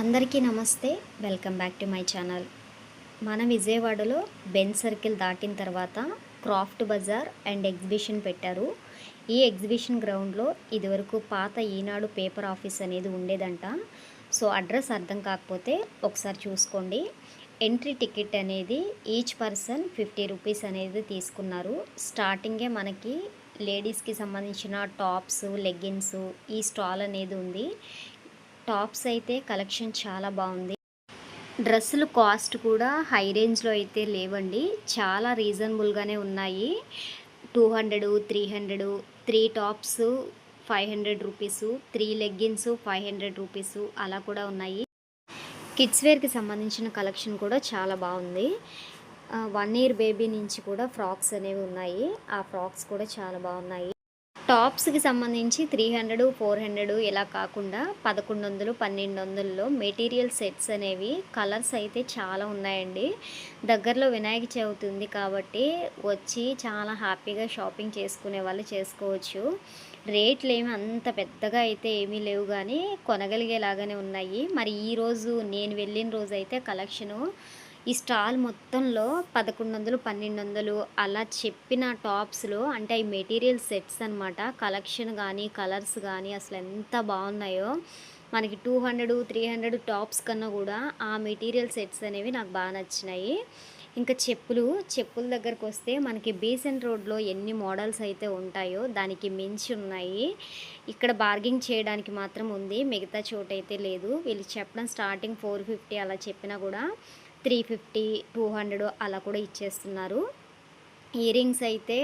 అందరికీ నమస్తే. Welcome back to my channel. మన విజయవాడలో బెన్ సర్కిల్ దాటిన తర్వాత క్రాఫ్ట్ బజార్ అండ్ ఎగ్జిబిషన్ పెట్టారు. ఈ ఎగ్జిబిషన్ గ్రౌండ్లో ఇదివరకు పాత ఈనాడు పేపర్ ఆఫీస్ అనేది ఉండేదంట. సో అడ్రస్ అర్థం కాకపోతే ఒకసారి చూసుకోండి. ఎంట్రీ టికెట్ అనేది ఈచ్ పర్సన్ ఫిఫ్టీ రూపీస్ అనేది తీసుకున్నారు. స్టార్టింగే మనకి లేడీస్కి సంబంధించిన టాప్స్ లెగ్గిన్స్ ఈ స్టాల్ అనేది ఉంది. టాప్స్ అయితే కలెక్షన్ చాలా బాగుంది. డ్రెస్సులు కాస్ట్ కూడా హై రేంజ్లో అయితే లేవండి. చాలా రీజనబుల్గానే ఉన్నాయి. Two hundred three hundred three tops five hundred rupees three leggings five hundred rupees అలా కూడా ఉన్నాయి. కిడ్స్ వేర్కి సంబంధించిన కలెక్షన్ కూడా చాలా బాగుంది. వన్ ఇయర్ బేబీ నుంచి కూడా ఫ్రాక్స్ అనేవి ఉన్నాయి. ఆ ఫ్రాక్స్ కూడా చాలా బాగున్నాయి. టాప్స్కి సంబంధించి త్రీ హండ్రెడ్ ఫోర్ హండ్రెడ్ ఇలా కాకుండా పదకొండు వందలు పన్నెండు వందల్లో మెటీరియల్ సెట్స్ అనేవి కలర్స్ అయితే చాలా ఉన్నాయండి. దగ్గరలో వినాయక చవితి ఉంది కాబట్టి వచ్చి చాలా హ్యాపీగా షాపింగ్ చేసుకునే వాళ్ళు చేసుకోవచ్చు. రేట్లు ఏమి అంత పెద్దగా అయితే ఏమీ లేవు కానీ కొనగలిగేలాగానే ఉన్నాయి. మరి ఈరోజు నేను వెళ్ళిన రోజు అయితే కలెక్షను ఈ స్టాల్ మొత్తంలో పదకొండు వందలు పన్నెండు వందలు అలా చెప్పిన టాప్స్లో అంటే ఈ మెటీరియల్ సెట్స్ అనమాట కలెక్షన్ కానీ కలర్స్ కానీ అసలు ఎంత బాగున్నాయో. మనకి two hundred three hundred tops కన్నా కూడా ఆ మెటీరియల్ సెట్స్ అనేవి నాకు బాగా నచ్చినాయి. ఇంకా చెప్పులు చెప్పుల దగ్గరకు వస్తే మనకి బీసెంట్ రోడ్లో ఎన్ని మోడల్స్ అయితే ఉంటాయో దానికి మించి ఉన్నాయి. ఇక్కడ బార్గింగ్ చేయడానికి మాత్రం ఉంది మిగతా చోట అయితే లేదు. వీళ్ళు చెప్పడం స్టార్టింగ్ ఫోర్ ఫిఫ్టీ అలా చెప్పినా కూడా త్రీ ఫిఫ్టీ టూ హండ్రెడ్ అలా కూడా ఇచ్చేస్తున్నారు. ఇయర్ రింగ్స్ అయితే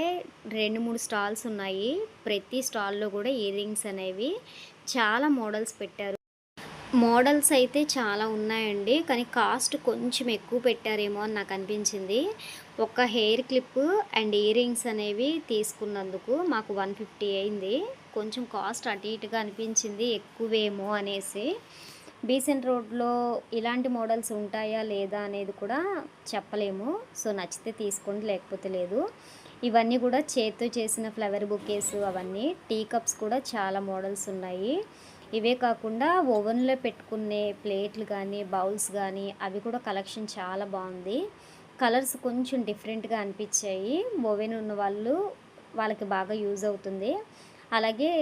రెండు మూడు స్టాల్స్ ఉన్నాయి. ప్రతి స్టాల్లో కూడా ఇయర్ రింగ్స్ అనేవి చాలా మోడల్స్ పెట్టారు. మోడల్స్ అయితే చాలా ఉన్నాయండి. కానీ కాస్ట్ కొంచెం ఎక్కువ పెట్టారేమో అని నాకు అనిపించింది. ఒక hair clip and earrings అనేవి తీసుకున్నందుకు మాకు వన్ ఫిఫ్టీ అయింది. కొంచెం కాస్ట్ అటు ఇటుగా అనిపించింది ఎక్కువేమో అనేసి. బీసెంట్ రోడ్లో ఇలాంటి మోడల్స్ ఉంటాయా లేదా అనేది కూడా చెప్పలేము. సో నచ్చితే తీసుకోండి లేకపోతే లేదు. ఇవన్నీ కూడా చేతితో చేసిన ఫ్లవర్ బుకేస్ అవన్నీ టీ కప్స్ కూడా చాలా మోడల్స్ ఉన్నాయి. ఇవే కాకుండా ఓవెన్లో పెట్టుకునే ప్లేట్లు కానీ బౌల్స్ కానీ అవి కూడా కలెక్షన్ చాలా బాగుంది. కలర్స్ కొంచెం డిఫరెంట్గా అనిపించాయి. ఓవెన్ ఉన్న వాళ్ళు వాళ్ళకి బాగా యూజ్ అవుతుంది. అలాగే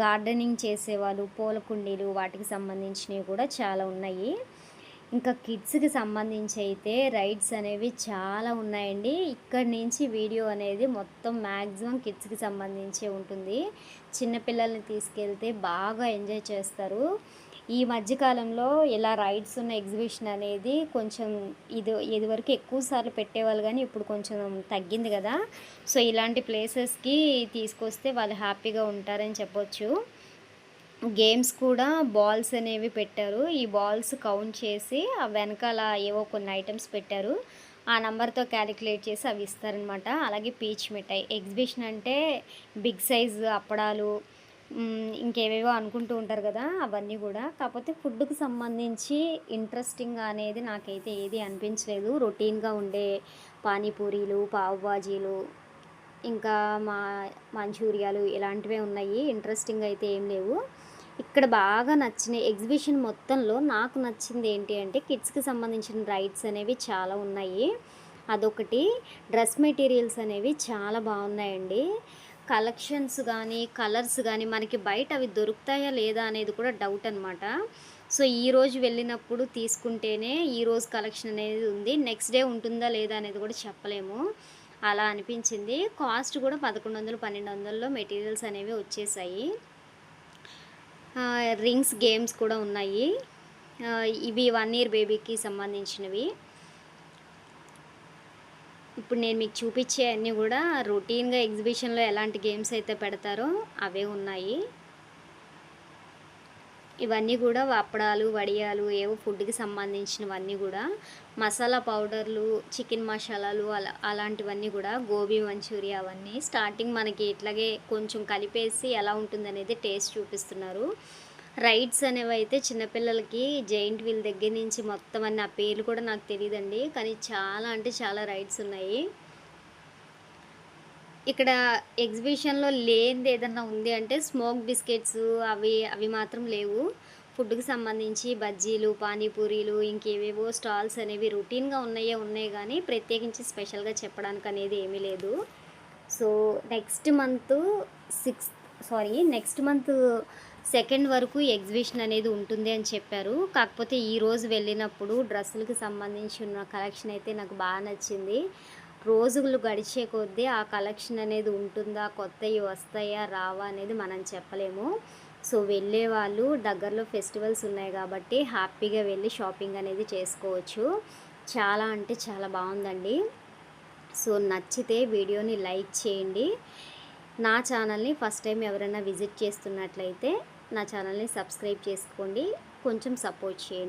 గార్డెనింగ్ చేసేవాళ్ళు పూల కుండీలు వాటికి సంబంధించినవి కూడా చాలా ఉన్నాయి. ఇంకా కిడ్స్కి సంబంధించి అయితే రైడ్స్ అనేవి చాలా ఉన్నాయండి. ఇక్కడి నుంచి వీడియో అనేది మొత్తం మ్యాక్సిమం కిడ్స్కి సంబంధించే ఉంటుంది. చిన్నపిల్లల్ని తీసుకెళ్తే బాగా ఎంజాయ్ చేస్తారు. ఈ మధ్యకాలంలో ఇలా రైడ్స్ ఉన్న ఎగ్జిబిషన్ అనేది కొంచెం ఇది ఇదివరకు ఎక్కువ సార్లు పెట్టేవాళ్ళు కానీ ఇప్పుడు కొంచెం తగ్గింది కదా. సో ఇలాంటి ప్లేసెస్కి తీసుకొస్తే వాళ్ళు హ్యాపీగా ఉంటారని చెప్పొచ్చు. గేమ్స్ కూడా బాల్స్ అనేవి పెట్టారు. ఈ బాల్స్ కౌంట్ చేసి ఆ వెనకాల ఏవో కొన్ని ఐటమ్స్ పెట్టారు. ఆ నెంబర్తో క్యాలిక్యులేట్ చేసి అవి ఇస్తారనమాట అలాగే పీచ్ మిఠాయి. ఎగ్జిబిషన్ అంటే బిగ్ సైజ్ అప్పడాలు ఇంకేవేవో అనుకుంటూ ఉంటారు కదా అవన్నీ కూడా. కాకపోతే ఫుడ్కి సంబంధించి ఇంట్రెస్టింగ్ అనేది నాకైతే ఏది అనిపించలేదు. రొటీన్గా ఉండే పానీపూరీలు పావు బాజీలు ఇంకా మా మంచూరియాలు ఇలాంటివే ఉన్నాయి. ఇంట్రెస్టింగ్ అయితే ఏం లేవు. ఇక్కడ బాగా నచ్చిన ఎగ్జిబిషన్ మొత్తంలో నాకు నచ్చింది ఏంటి అంటే కిడ్స్కి సంబంధించిన రైడ్స్ అనేవి చాలా ఉన్నాయి. అదొకటి. డ్రెస్ మెటీరియల్స్ అనేవి చాలా బాగున్నాయండి. కలెక్షన్స్ కానీ కలర్స్ కానీ మనకి బయట అవి దొరుకుతాయా లేదా అనేది కూడా డౌట్ అనమాట సో ఈరోజు వెళ్ళినప్పుడు తీసుకుంటేనే ఈరోజు కలెక్షన్ అనేది ఉంది. నెక్స్ట్ డే ఉంటుందా లేదా అనేది కూడా చెప్పలేము. అలా అనిపించింది. కాస్ట్ కూడా పదకొండు వందలు పన్నెండు వందల్లో మెటీరియల్స్ అనేవి వచ్చేసాయి. రింగ్స్ గేమ్స్ కూడా ఉన్నాయి. ఇవి వన్ ఇయర్ బేబీకి సంబంధించినవి. ఇప్పుడు నేను మీకు చూపించే అన్నీ కూడా రొటీన్గా ఎగ్జిబిషన్లో ఎలాంటి గేమ్స్ అయితే పెడతారో అవే ఉన్నాయి. ఇవన్నీ కూడా అప్పడాలు వడియాలు ఏవో ఫుడ్కి సంబంధించినవన్నీ కూడా మసాలా పౌడర్లు చికెన్ మసాలాలు అలా అలాంటివన్నీ కూడా గోబీ మంచూరియా అవన్నీ స్టార్టింగ్ మనకి ఇట్లాగే కొంచెం కలిపేసి ఎలా ఉంటుందనేది టేస్ట్ చూపిస్తున్నారు. రైడ్స్ అనేవి అయితే చిన్నపిల్లలకి జైంట్ వీల్ దగ్గర నుంచి మొత్తం అన్ని ఆ పేర్లు కూడా నాకు తెలియదండి కానీ చాలా అంటే చాలా రైడ్స్ ఉన్నాయి. ఇక్కడ ఎగ్జిబిషన్లో లేనిది ఏదన్నా ఉంది అంటే స్మోక్ బిస్కెట్స్ అవి అవి మాత్రం లేవు. ఫుడ్కి సంబంధించి బజ్జీలు పానీపూరీలు ఇంకేవేవో స్టాల్స్ అనేవి రొటీన్గా ఉన్నాయే ఉన్నాయి కానీ ప్రత్యేకించి స్పెషల్గా చెప్పడానికి అనేది ఏమీ లేదు. So next month sixth sorry next month second వరకు ఎగ్జిబిషన్ అనేది ఉంటుంది అని చెప్పారు. కాకపోతే ఈరోజు వెళ్ళినప్పుడు డ్రెస్సులకు సంబంధించి ఉన్న కలెక్షన్ అయితే నాకు బాగా నచ్చింది. రోజులు గడిచే కొద్దీ ఆ కలెక్షన్ అనేది ఉంటుందా కొత్తవి వస్తాయా రావా అనేది మనం చెప్పలేము. సో వెళ్ళే వాళ్ళు దగ్గరలో ఫెస్టివల్స్ ఉన్నాయి కాబట్టి హ్యాపీగా వెళ్ళి షాపింగ్ అనేది చేసుకోవచ్చు. చాలా అంటే చాలా బాగుందండి. సో నచ్చితే వీడియోని లైక్ చేయండి. నా ఛానల్ని ఫస్ట్ టైం ఎవరైనా విజిట్ చేస్తున్నట్లయితే నా ఛానల్ని సబ్స్క్రైబ్ చేసుకోండి. కొంచెం సపోర్ట్ చేయండి.